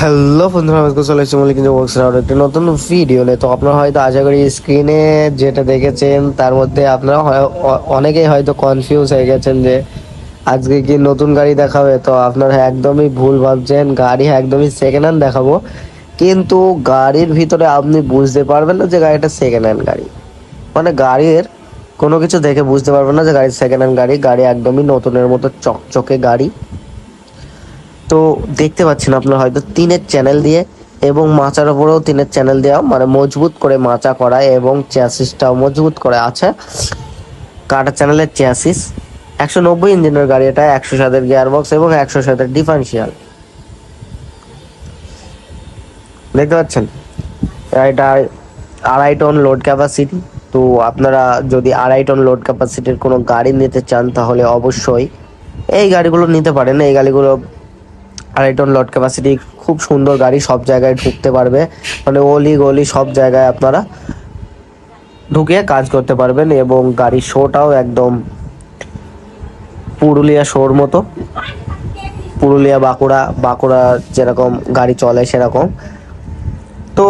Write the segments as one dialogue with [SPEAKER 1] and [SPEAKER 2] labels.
[SPEAKER 1] Hello বন্ধুরা আজকে চলে এসেছি মল্লিক ওয়ার্কস আউট একটা নতুন ভিডিও নিয়ে তো আপনারা হয়তো আশা করি স্ক্রিনে যেটা দেখেছেন, তার মধ্যে আপনারা অনেকেই হয়তো কনফিউজ হয়ে গেছেন যে আজকে কি নতুন গাড়ি দেখাবে। তো আপনারা একদমই ভুল ভাবছেন, গাড়ি একদমই সেকেন্ড হ্যান্ড দেখাবো। কিন্তু গাড়ির ভিতরে আপনি বুঝতে পারবেন না যে গাড়িটা সেকেন্ড হ্যান্ড গাড়ি। মানে গাড়ির কোনো কিছু দেখে বুঝতে পারবেন না যে গাড়ি সেকেন্ড হ্যান্ড গাড়ি গাড়ি একদমই নতুনের মতো চকচকে গাড়ি। তো দেখতে পাচ্ছেন আপনারা হয়তো তিনের চ্যানেল দিয়ে এবং মাচার ওপরেও তিনের চ্যানেল দেওয়া মানে মজবুত করে মাচা করা এবং চ্যাসিসটাও মজবুত করে আছে। কাটা চ্যানেলের চ্যাসিস, একশো নব্বই ইঞ্জিনের গাড়ি এটা, একশো সাতের গিয়ার বক্স এবং একশো সাতের ডিফারেন্সিয়াল দেখতে পাচ্ছেন? এটা আড়াই টন লোড ক্যাপাসিটি, তো আপনারা যদি আড়াই টন লোড ক্যাপাসিটির কোনো গাড়ি নিতে চান তাহলে অবশ্যই এই গাড়িগুলো নিতে পারেন। এই গাড়িগুলো আড়াই টন লোড ক্যাপাসিটি খুব সুন্দর গাড়ি, সব জায়গায় ঢুকতে পারবে। মানে অলি গলি সব জায়গায় আপনারা ঢুকে কাজ করতে পারবেন এবং গাড়ির শোটাও একদম পুরুলিয়া শোর মতো। পুরুলিয়া, বাঁকুড়া বাঁকুড়া যেরকম গাড়ি চলে সেরকম। তো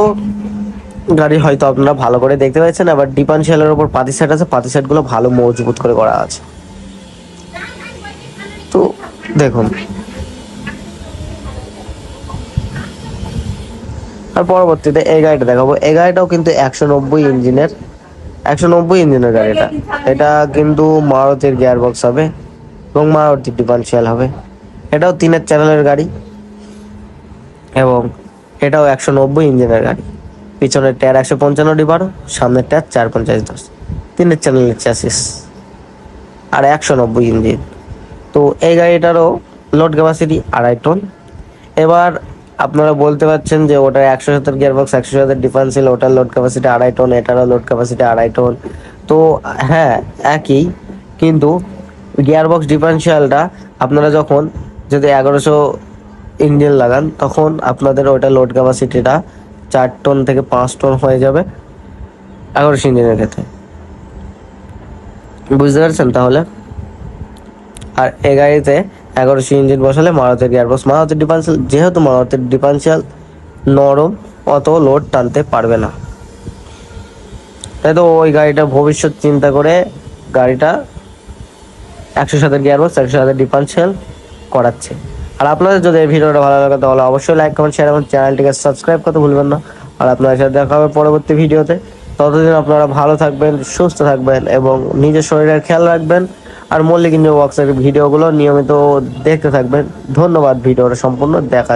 [SPEAKER 1] গাড়ি হয়তো আপনারা ভালো করে দেখতে পাচ্ছেন আবার ডিপানশিয়ালের ওপর পাতি সেট আছে, পাতি সেটগুলো ভালো মজবুত করে করা আছে। তো দেখুন আর পরবর্তীতে এই গাড়িটা দেখাবো। এই গাড়িটাও কিন্তু একশো নব্বই ইঞ্জিনের, একশো নব্বই ইঞ্জিনের গাড়ি এটা। কিন্তু মারুতির গিয়ার বক্স হবে এবং মারুতির ডিফারেন্সিয়াল হবে। এটাও তিনের চ্যানেলের গাড়ি এবং এটাও একশো নব্বই ইঞ্জিনের গাড়ি। পিছনের টায়ার একশো পঞ্চান্নটি বারো সামনের টায়ার চার পঞ্চাশ দশ। তিনের চ্যানেলের চ্যাসিস আর একশো নব্বই ইঞ্জিন। তো এই গাড়িটারও লোড ক্যাপাসিটি আড়াই টন। এবার আপনারা বলতে পারছেন যে ওটা একশো সাতের গিয়ারবক্স একশো সাতের ডিফারেন্সিয়াল ওটার লোড ক্যাপাসিটি আড়াই টন এটারও লোড ক্যাপাসিটি আড়াই টন তো হ্যাঁ একই, কিন্তু গিয়ারবক্স ডিফারেন্সিয়ালটা আপনারা যখন যদি এগারোশো ইঞ্জিন লাগান, তখন আপনাদের ওটা লোড ক্যাপাসিটিটা চার টন থেকে পাঁচ টন হয়ে যাবে এগারোশো ইঞ্জিনের ক্ষেত্রে। বুঝতে পারছেন তাহলে? আর এ গাড়িতে এগারোশো ইঞ্জিন বসালে মারুতির গিয়ারবক্স মারুতির ডিফারেন্সিয়াল যেহেতু মারুতির ডিফারেন্সিয়াল নরম, অত লোড টানতে পারবে না। তাই তো ওই গাড়িটা ভবিষ্যৎ চিন্তা করে গাড়িটা একশো সাতের গিয়ারবক্স একশো সাতের ডিফারেন্সিয়াল করাচ্ছে। আর আপনাদের যদি এই ভিডিওটা ভালো লাগে, তাহলে অবশ্যই লাইক কমেন্ট শেয়ার এবং চ্যানেলটিকে সাবস্ক্রাইব করতে ভুলবেন না। আর আপনাদের সাথে দেখা হবে পরবর্তী ভিডিওতে। ততদিন আপনারা ভালো থাকবেন, সুস্থ থাকবেন এবং নিজের শরীরের খেয়াল রাখবেন। আর মল্লিক ওয়ার্কসের ভিডিওগুলো নিয়মিত দেখতে থাকবেন। ধন্যবাদ ভিডিওটা সম্পূর্ণ দেখা